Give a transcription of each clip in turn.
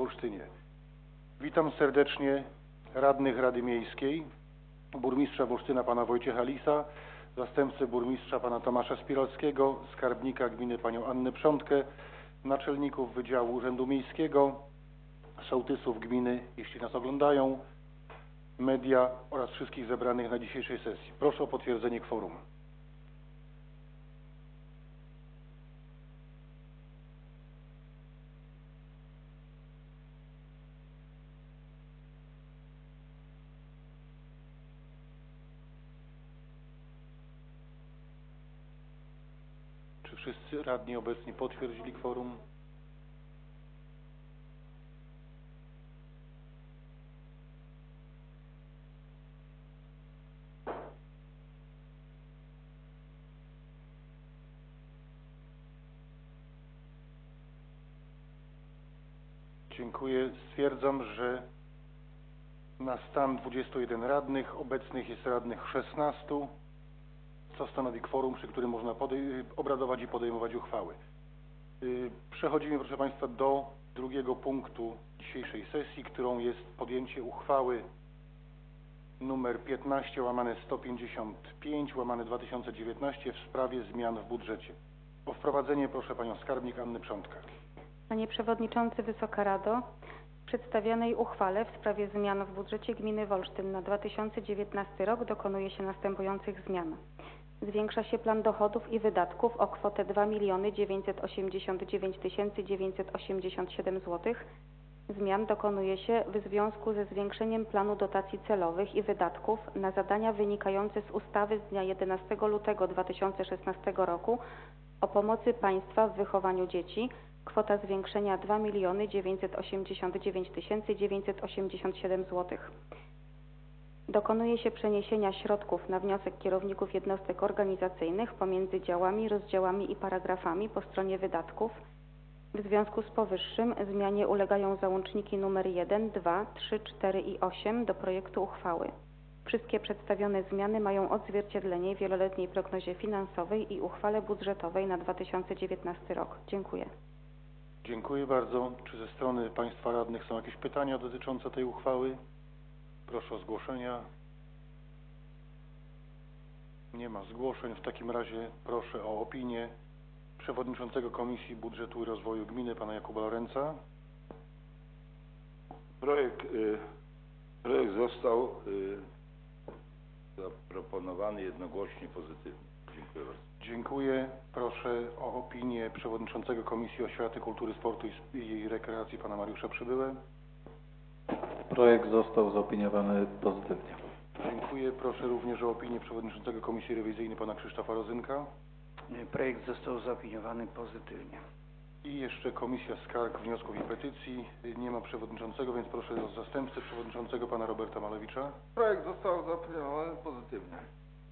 w Olsztynie. Witam serdecznie radnych Rady Miejskiej, burmistrza Wolsztyna pana Wojciecha Lisa, zastępcę burmistrza pana Tomasza Spiralskiego, skarbnika gminy panią Annę Przątkę, naczelników Wydziału Urzędu Miejskiego, sołtysów gminy, jeśli nas oglądają, media oraz wszystkich zebranych na dzisiejszej sesji. Proszę o potwierdzenie kworum. Wszyscy radni obecni potwierdzili kworum? Dziękuję. Stwierdzam, że na stan 21 radnych, obecnych jest radnych 16, co stanowi kworum, przy którym można obradować i podejmować uchwały. Y, Przechodzimy, proszę Państwa, do drugiego punktu dzisiejszej sesji, którą jest podjęcie uchwały numer 15 łamane 155 łamane 2019 w sprawie zmian w budżecie. O wprowadzenie proszę Panią Skarbnik Annę Przątkę. Panie Przewodniczący, Wysoka Rado, w przedstawionej uchwale w sprawie zmian w budżecie gminy Wolsztyn na 2019 rok dokonuje się następujących zmian. Zwiększa się plan dochodów i wydatków o kwotę 2 989 987 zł. Zmian dokonuje się w związku ze zwiększeniem planu dotacji celowych i wydatków na zadania wynikające z ustawy z dnia 11 lutego 2016 roku o pomocy państwa w wychowaniu dzieci. Kwota zwiększenia 2 989 987 zł. Dokonuje się przeniesienia środków na wniosek kierowników jednostek organizacyjnych pomiędzy działami, rozdziałami i paragrafami po stronie wydatków. W związku z powyższym zmianie ulegają załączniki nr 1, 2, 3, 4 i 8 do projektu uchwały. Wszystkie przedstawione zmiany mają odzwierciedlenie w wieloletniej prognozie finansowej i uchwale budżetowej na 2019 rok. Dziękuję. Dziękuję bardzo. Czy ze strony Państwa radnych są jakieś pytania dotyczące tej uchwały? Proszę o zgłoszenia. Nie ma zgłoszeń. W takim razie proszę o opinię przewodniczącego Komisji Budżetu i Rozwoju Gminy, pana Jakuba Lorenza. Projekt, y, projekt został y, zaproponowany jednogłośnie pozytywnie. Dziękuję bardzo. Dziękuję. Proszę o opinię przewodniczącego Komisji Oświaty, Kultury, Sportu i, Rekreacji, pana Mariusza Przybyłę. Projekt został zaopiniowany pozytywnie. Dziękuję. Proszę również o opinię przewodniczącego Komisji Rewizyjnej, pana Krzysztofa Rozynka. Projekt został zaopiniowany pozytywnie. I jeszcze Komisja Skarg, Wniosków i Petycji. Nie ma przewodniczącego, więc proszę o zastępcę przewodniczącego pana Roberta Malewicza. Projekt został zaopiniowany pozytywnie.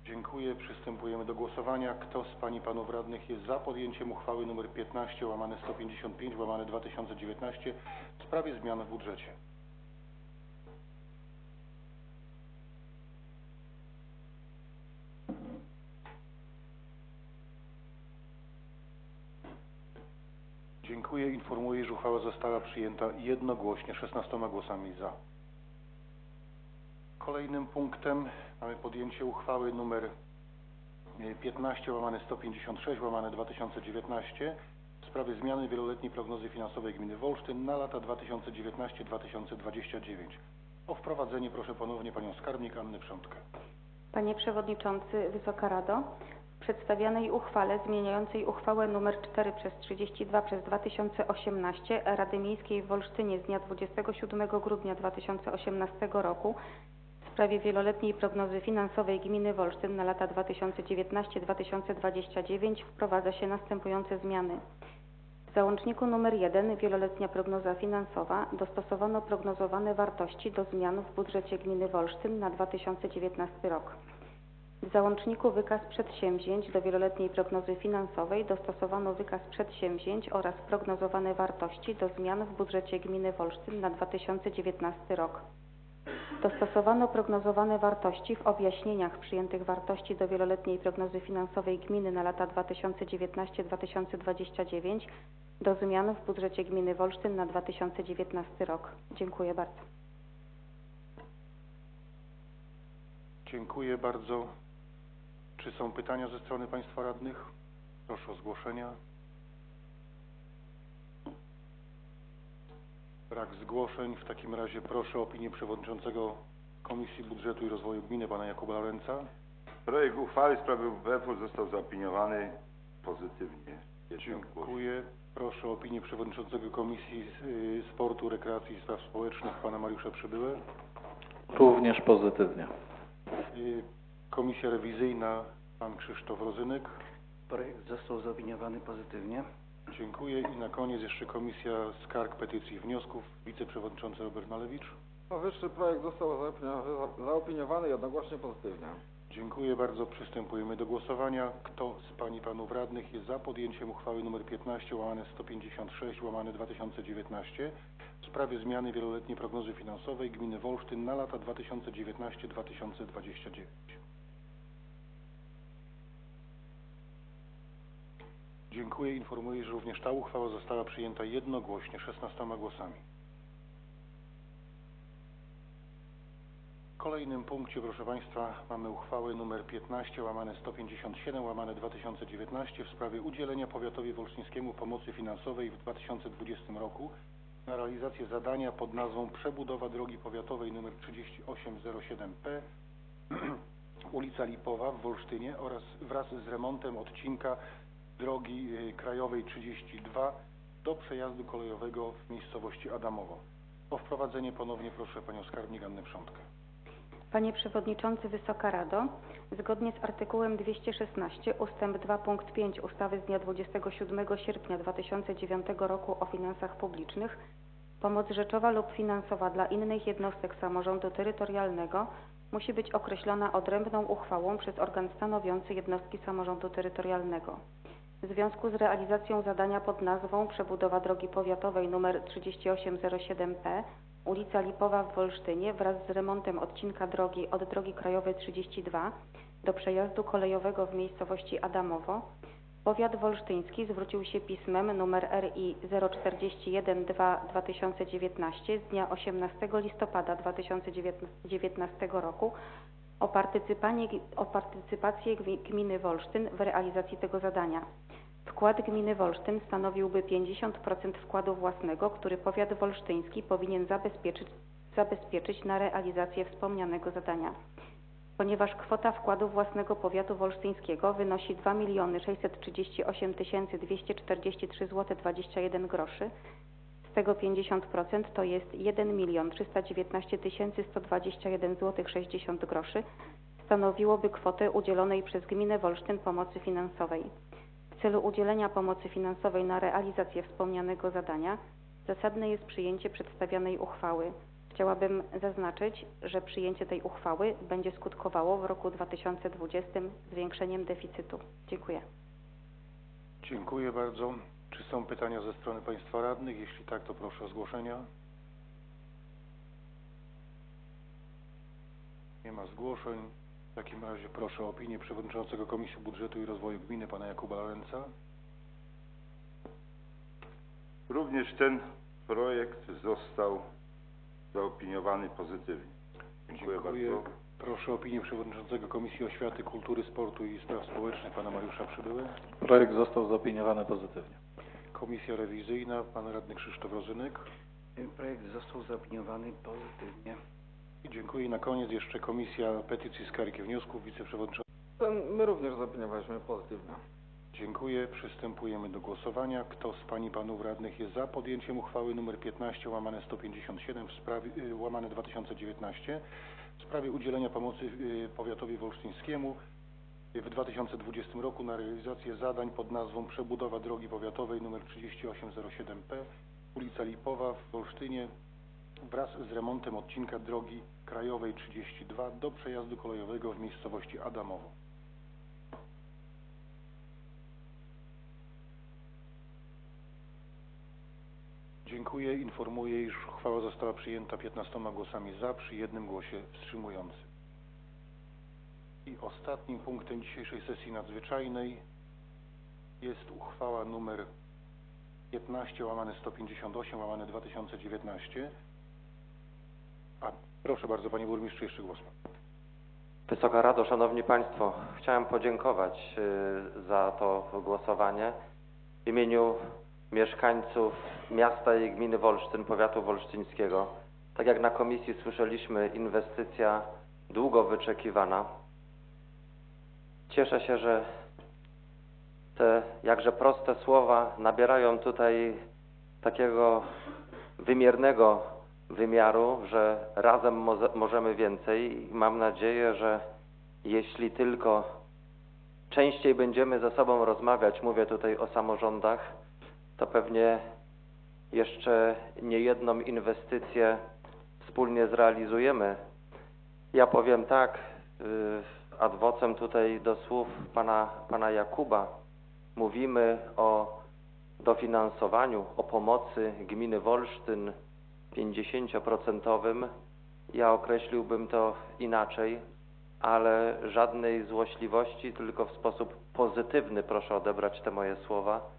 Dziękuję. Przystępujemy do głosowania. Kto z Pań i Panów Radnych jest za podjęciem uchwały nr 15 łamane 155 łamane 2019 w sprawie zmian w budżecie? Dziękuję. Informuję, że uchwała została przyjęta jednogłośnie 16 głosami za. Kolejnym punktem mamy podjęcie uchwały e, 15 łamane 156 łamane 2019 w sprawie zmiany wieloletniej prognozy finansowej gminy Wolsztyn na lata 2019-2029. O wprowadzenie proszę ponownie panią skarbnik Annę Przątkę. Panie Przewodniczący, Wysoka Rado, w przedstawionej uchwale zmieniającej uchwałę nr 4 przez 32 przez 2018 Rady Miejskiej w Wolsztynie z dnia 27 grudnia 2018 roku w sprawie wieloletniej prognozy finansowej gminy Wolsztyn na lata 2019-2029 wprowadza się następujące zmiany. W załączniku nr 1 wieloletnia prognoza finansowa dostosowano prognozowane wartości do zmian w budżecie gminy Wolsztyn na 2019 rok. W załączniku wykaz przedsięwzięć do wieloletniej prognozy finansowej dostosowano wykaz przedsięwzięć oraz prognozowane wartości do zmian w budżecie gminy Wolsztyn na 2019 rok. Dostosowano prognozowane wartości w objaśnieniach przyjętych wartości do wieloletniej prognozy finansowej gminy na lata 2019-2029 do zmian w budżecie gminy Wolsztyn na 2019 rok. Dziękuję bardzo. Dziękuję bardzo. Czy są pytania ze strony Państwa radnych? Proszę o zgłoszenia. Brak zgłoszeń. W takim razie proszę o opinię przewodniczącego Komisji Budżetu i Rozwoju Gminy, pana Jakuba Lorenza. Projekt uchwały w sprawie WWF-u został zaopiniowany pozytywnie. Dziękuję. Proszę o opinię przewodniczącego Komisji y, Sportu, Rekreacji i Spraw Społecznych, pana Mariusza Przybyłę. Również pozytywnie. Komisja Rewizyjna, pan Krzysztof Rozynek. Projekt został zaopiniowany pozytywnie. Dziękuję. I na koniec jeszcze Komisja Skarg, Petycji i Wniosków, wiceprzewodniczący Robert Malewicz. Powyższy projekt został zaopinio- zaopiniowany jednogłośnie pozytywnie. Dziękuję bardzo. Przystępujemy do głosowania. Kto z Pań i Panów Radnych jest za podjęciem uchwały nr 15 łamane 156 łamane 2019 w sprawie zmiany wieloletniej prognozy finansowej gminy Wolsztyn na lata 2019-2029? Dziękuję. Informuję, że również ta uchwała została przyjęta jednogłośnie 16 głosami. W kolejnym punkcie, proszę Państwa, mamy uchwałę nr 15 łamane 157 łamane 2019 w sprawie udzielenia powiatowi wolsztyńskiemu pomocy finansowej w 2020 roku na realizację zadania pod nazwą Przebudowa drogi powiatowej nr 3807P ulica Lipowa w Wolsztynie oraz wraz z remontem odcinka drogi y, krajowej 32 do przejazdu kolejowego w miejscowości Adamowo. O wprowadzenie ponownie proszę Panią Skarbnik Annę Przątkę. Panie Przewodniczący, Wysoka Rado, zgodnie z artykułem 216 ustęp 2 punkt 5 ustawy z dnia 27 sierpnia 2009 roku o finansach publicznych, pomoc rzeczowa lub finansowa dla innych jednostek samorządu terytorialnego musi być określona odrębną uchwałą przez organ stanowiący jednostki samorządu terytorialnego. W związku z realizacją zadania pod nazwą Przebudowa drogi powiatowej nr 3807P ulica Lipowa w Wolsztynie wraz z remontem odcinka drogi od drogi krajowej 32 do przejazdu kolejowego w miejscowości Adamowo, powiat wolsztyński zwrócił się pismem numer RI 041-2-2019 z dnia 18 listopada 2019 roku o, o partycypację gmi- gminy Wolsztyn w realizacji tego zadania. Wkład gminy Wolsztyn stanowiłby 50% wkładu własnego, który powiat wolsztyński powinien zabezpieczyć, zabezpieczyć na realizację wspomnianego zadania. Ponieważ kwota wkładu własnego powiatu wolsztyńskiego wynosi 2 638 243 zł 21 groszy, tego 50% to jest 1 319 121 zł 60 groszy, stanowiłoby kwotę udzielonej przez gminę Wolsztyn pomocy finansowej. W celu udzielenia pomocy finansowej na realizację wspomnianego zadania zasadne jest przyjęcie przedstawionej uchwały. Chciałabym zaznaczyć, że przyjęcie tej uchwały będzie skutkowało w roku 2020 zwiększeniem deficytu. Dziękuję. Dziękuję bardzo. Czy są pytania ze strony Państwa radnych? Jeśli tak, to proszę o zgłoszenia. Nie ma zgłoszeń. W takim razie proszę o opinię Przewodniczącego Komisji Budżetu i Rozwoju Gminy, Pana Jakuba Lorenza. Również ten projekt został zaopiniowany pozytywnie. Dziękuję, bardzo. Proszę o opinię Przewodniczącego Komisji Oświaty, Kultury, Sportu i Spraw Społecznych, Pana Mariusza Przybyły. Projekt został zaopiniowany pozytywnie. Komisja Rewizyjna, Pan Radny Krzysztof Rozynek. Projekt został zaopiniowany pozytywnie. I dziękuję. I na koniec jeszcze Komisja Petycji, Skarg i Wniosków, Wiceprzewodniczący. Ten my również zaopiniowaliśmy pozytywnie. Dziękuję. Przystępujemy do głosowania. Kto z Pań i Panów Radnych jest za podjęciem uchwały nr 15 łamane 157 w sprawie, y, łamane 2019 w sprawie udzielenia pomocy y, powiatowi wolsztyńskiemu y, w 2020 roku na realizację zadań pod nazwą Przebudowa drogi powiatowej nr 3807P ulica Lipowa w Wolsztynie wraz z remontem odcinka drogi krajowej 32 do przejazdu kolejowego w miejscowości Adamowo. Dziękuję. Informuję, iż uchwała została przyjęta 15 głosami za, przy jednym głosie wstrzymującym. I ostatnim punktem dzisiejszej sesji nadzwyczajnej jest uchwała numer 15 łamane 158 łamane 2019. A proszę bardzo, panie burmistrzu, jeszcze głos. Wysoka Rado, Szanowni Państwo, chciałem podziękować y, za to głosowanie w imieniu mieszkańców miasta i gminy Wolsztyn, powiatu wolsztyńskiego. Tak jak na komisji słyszeliśmy, inwestycja długo wyczekiwana. Cieszę się, że te jakże proste słowa nabierają tutaj takiego wymiernego wymiaru, że razem możemy więcej i mam nadzieję, że jeśli tylko częściej będziemy ze sobą rozmawiać, mówię tutaj o samorządach, to pewnie jeszcze niejedną inwestycję wspólnie zrealizujemy. Ja powiem tak, y, ad vocem tutaj do słów pana, pana Jakuba, mówimy o dofinansowaniu, o pomocy gminy Wolsztyn 50%. Ja określiłbym to inaczej, ale żadnej złośliwości, tylko w sposób pozytywny proszę odebrać te moje słowa.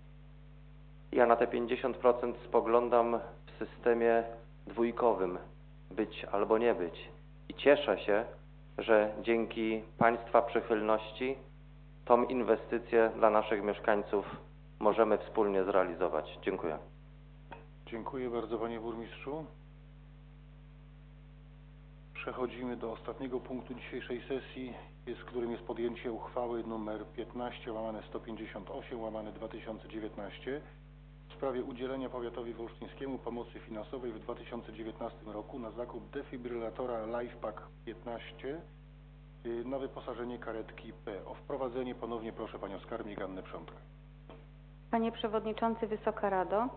Ja na te 50% spoglądam w systemie dwójkowym, być albo nie być. I cieszę się, że dzięki Państwa przychylności tą inwestycję dla naszych mieszkańców możemy wspólnie zrealizować. Dziękuję. Dziękuję bardzo panie burmistrzu. Przechodzimy do ostatniego punktu dzisiejszej sesji, jest, którym jest podjęcie uchwały nr 15 łamane 158 łamane 2019 w sprawie udzielenia powiatowi wolsztyńskiemu pomocy finansowej w 2019 roku na zakup defibrylatora LifePak 15 y, na wyposażenie karetki P. O wprowadzenie ponownie proszę panią skarbnik Annę Przątkę. Panie Przewodniczący, Wysoka Rado,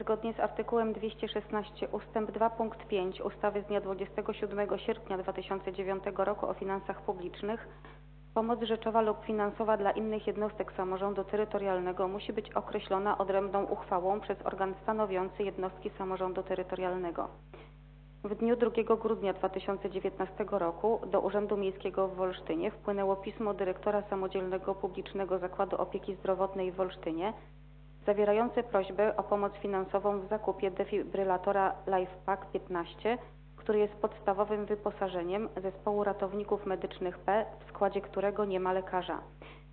zgodnie z artykułem 216 ustęp 2 punkt 5 ustawy z dnia 27 sierpnia 2009 roku o finansach publicznych, pomoc rzeczowa lub finansowa dla innych jednostek samorządu terytorialnego musi być określona odrębną uchwałą przez organ stanowiący jednostki samorządu terytorialnego. W dniu 2 grudnia 2019 roku do Urzędu Miejskiego w Wolsztynie wpłynęło pismo dyrektora Samodzielnego Publicznego Zakładu Opieki Zdrowotnej w Wolsztynie zawierające prośbę o pomoc finansową w zakupie defibrylatora LifePak 15, który jest podstawowym wyposażeniem zespołu ratowników medycznych P, w składzie którego nie ma lekarza.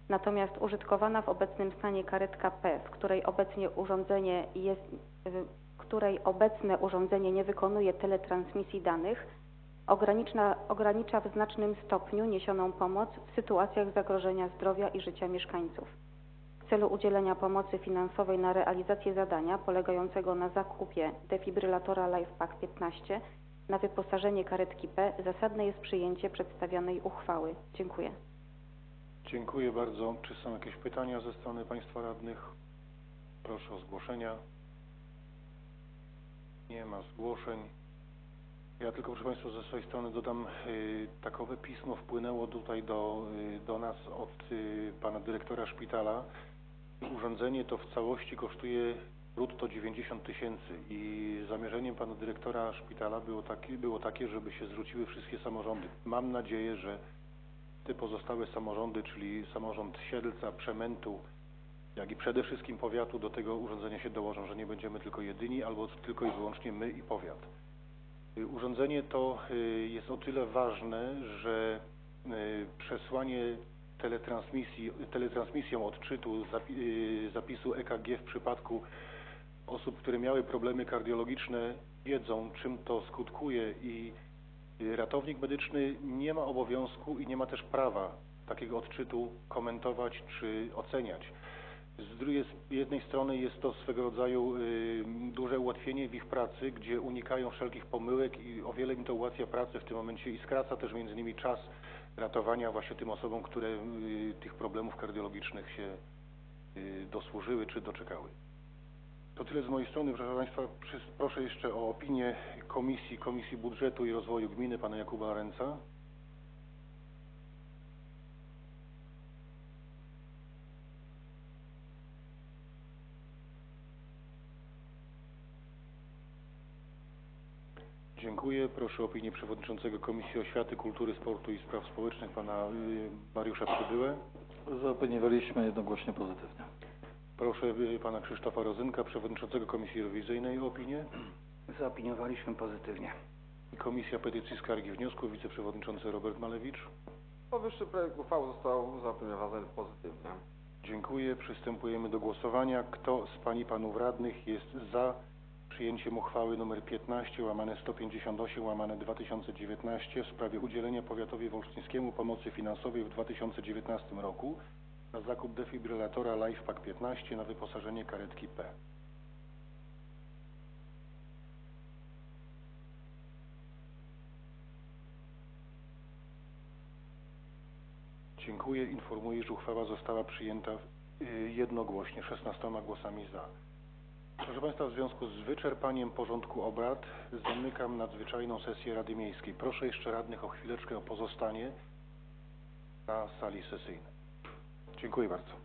Natomiast użytkowana w obecnym stanie karetka P, w której obecnie urządzenie jest, której obecne urządzenie nie wykonuje teletransmisji danych, ogranicza, ogranicza w znacznym stopniu niesioną pomoc w sytuacjach zagrożenia zdrowia i życia mieszkańców. W celu udzielenia pomocy finansowej na realizację zadania polegającego na zakupie defibrylatora LifePak 15 na wyposażenie karetki P zasadne jest przyjęcie przedstawionej uchwały. Dziękuję. Dziękuję bardzo. Czy są jakieś pytania ze strony Państwa radnych? Proszę o zgłoszenia. Nie ma zgłoszeń. Ja tylko, proszę Państwa, ze swojej strony dodam, y, takowe pismo wpłynęło tutaj do, y, do nas od y, Pana Dyrektora Szpitala. Urządzenie to w całości kosztuje brutto 90 tysięcy i zamierzeniem Pana Dyrektora Szpitala było takie, było takie, żeby się zwróciły wszystkie samorządy. Mam nadzieję, że te pozostałe samorządy, czyli samorząd Siedlca, Przemętu, jak i przede wszystkim powiatu do tego urządzenia się dołożą, że nie będziemy tylko jedyni albo tylko i wyłącznie my i powiat. Y, Urządzenie to y, jest o tyle ważne, że y, przesłanie teletransmisji, teletransmisją odczytu zapi, zapisu EKG w przypadku osób, które miały problemy kardiologiczne wiedzą, czym to skutkuje i y, ratownik medyczny nie ma obowiązku i nie ma też prawa takiego odczytu komentować czy oceniać. Z drugiej, z jednej strony jest to swego rodzaju y, duże ułatwienie w ich pracy, gdzie unikają wszelkich pomyłek i o wiele im to ułatwia pracę w tym momencie i skraca też między innymi czas ratowania właśnie tym osobom, które y, tych problemów kardiologicznych się dosłużyły czy doczekały. To tyle z mojej strony. Proszę Państwa, proszę jeszcze o opinię Komisji, Komisji Budżetu i Rozwoju Gminy, Pana Jakuba Ręca. Dziękuję. Proszę o opinię Przewodniczącego Komisji Oświaty, Kultury, Sportu i Spraw Społecznych, Pana y, Mariusza Przybyłę. Zaopiniowaliśmy jednogłośnie pozytywnie. Proszę pana Krzysztofa Rozynka, przewodniczącego Komisji Rewizyjnej o opinię. Zaopiniowaliśmy pozytywnie. Komisja Petycji Skargi i Wniosków, wiceprzewodniczący Robert Malewicz. Powyższy projekt uchwały został zaopiniowany pozytywnie. Dziękuję. Przystępujemy do głosowania. Kto z Pań i Panów Radnych jest za przyjęciem uchwały nr 15 łamane 158 łamane 2019 w sprawie udzielenia powiatowi wolsztyńskiemu pomocy finansowej w 2019 roku na zakup defibrylatora LifePak 15 na wyposażenie karetki P. Dziękuję. Informuję, że uchwała została przyjęta y, jednogłośnie, 16 głosami za. Proszę Państwa, w związku z wyczerpaniem porządku obrad zamykam nadzwyczajną sesję Rady Miejskiej. Proszę jeszcze radnych o chwileczkę o pozostanie na sali sesyjnej. Dziękuję bardzo.